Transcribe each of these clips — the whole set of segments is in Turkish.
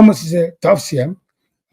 Ama size tavsiyem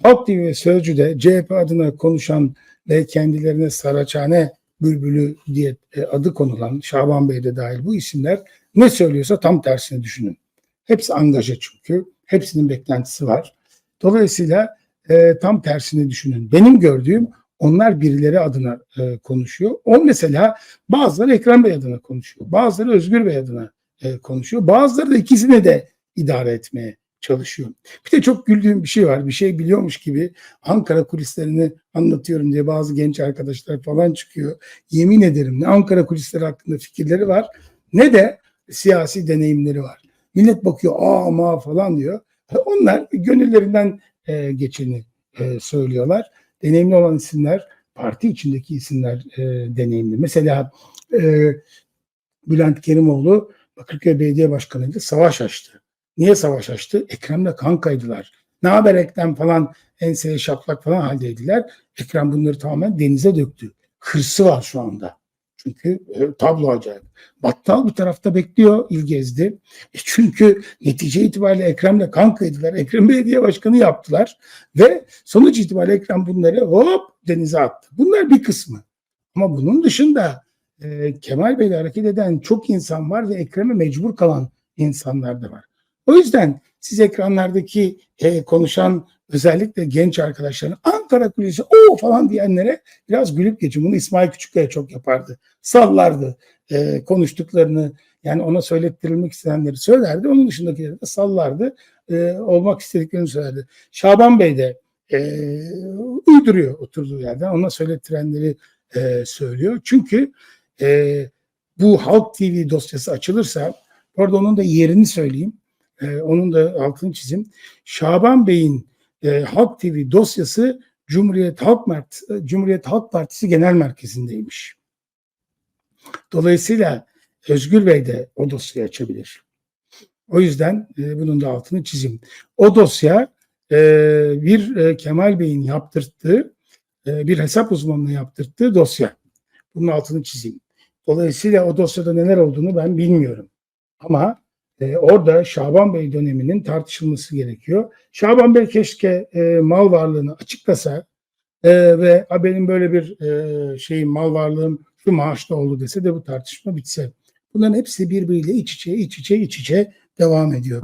Halk TV ve Sözcü'de CHP adına konuşan ve kendilerine Saraçhane Bülbülü diye e, adı konulan Şaban Bey de dahil bu isimler ne söylüyorsa tam tersini düşünün. Hepsi angaja çünkü. Hepsinin beklentisi var. Dolayısıyla e, tam tersini düşünün. Benim gördüğüm onlar birileri adına e, konuşuyor. O mesela bazıları Ekrem Bey adına konuşuyor. Bazıları Özgür Bey adına e, konuşuyor. Bazıları da ikisini de idare etmeye çalışıyor. Bir de çok güldüğüm bir şey var. Bir şey biliyormuş gibi Ankara kulislerini anlatıyorum diye bazı genç arkadaşlar falan çıkıyor. Yemin ederim ne Ankara kulisleri hakkında fikirleri var ne de siyasi deneyimleri var. Millet bakıyor aa ma falan diyor. Onlar gönüllerinden e, geçeni e, söylüyorlar. Deneyimli olan isimler parti içindeki isimler e, deneyimli. Mesela e, Bülent Kerimoğlu Bakırköy Belediye Başkanı'ydı savaş açtı. Niye savaş açtı? Ekrem'le kankaydılar. Ne haber Ekrem falan enseye şaplak falan haldeydiler. Ekrem bunları tamamen denize döktü. Hırsı var şu anda. Çünkü e, tablo acayip. Battal bir tarafta bekliyor İlgezdi. E çünkü netice itibariyle Ekrem'le kankaydılar. Ekrem belediye başkanı yaptılar. Ve sonuç itibariyle Ekrem bunları hop denize attı. Bunlar bir kısmı. Ama bunun dışında e, Kemal Bey'le hareket eden çok insan var ve Ekrem'e mecbur kalan insanlar da var. O yüzden siz ekranlardaki e, konuşan özellikle genç arkadaşların Ankara Kulesi o falan diyenlere biraz gülüp geçin. Bunu İsmail Küçükkaya çok yapardı. Sallardı e, konuştuklarını yani ona söylettirilmek isteyenleri söylerdi. Onun dışındakileri de sallardı. E, olmak istediklerini söylerdi. Şaban Bey de e, uyduruyor oturduğu yerden. Ona söylettirenleri e, söylüyor. Çünkü e, bu Halk TV dosyası açılırsa orada onun da yerini söyleyeyim. E, onun da altını çizim. Şaban Bey'in e, Halk TV dosyası Cumhuriyet Halk Mert Cumhuriyet Halk Partisi Genel Merkezi'ndeymiş. Dolayısıyla Özgür Bey de o dosyayı açabilir. O yüzden e, bunun da altını çizeyim. O dosya e, bir e, Kemal Bey'in yaptırttığı e, bir hesap uzmanlığı yaptırttığı dosya. Bunun altını çizeyim. Dolayısıyla o dosyada neler olduğunu ben bilmiyorum. Ama e, orada Şaban Bey döneminin tartışılması gerekiyor. Şaban Bey keşke e, mal varlığını açıklasa e, ve "A, benim böyle bir e, şeyim mal varlığım şu maaşta oldu dese de bu tartışma bitse. Bunların hepsi birbiriyle iç içe iç içe iç içe devam ediyor.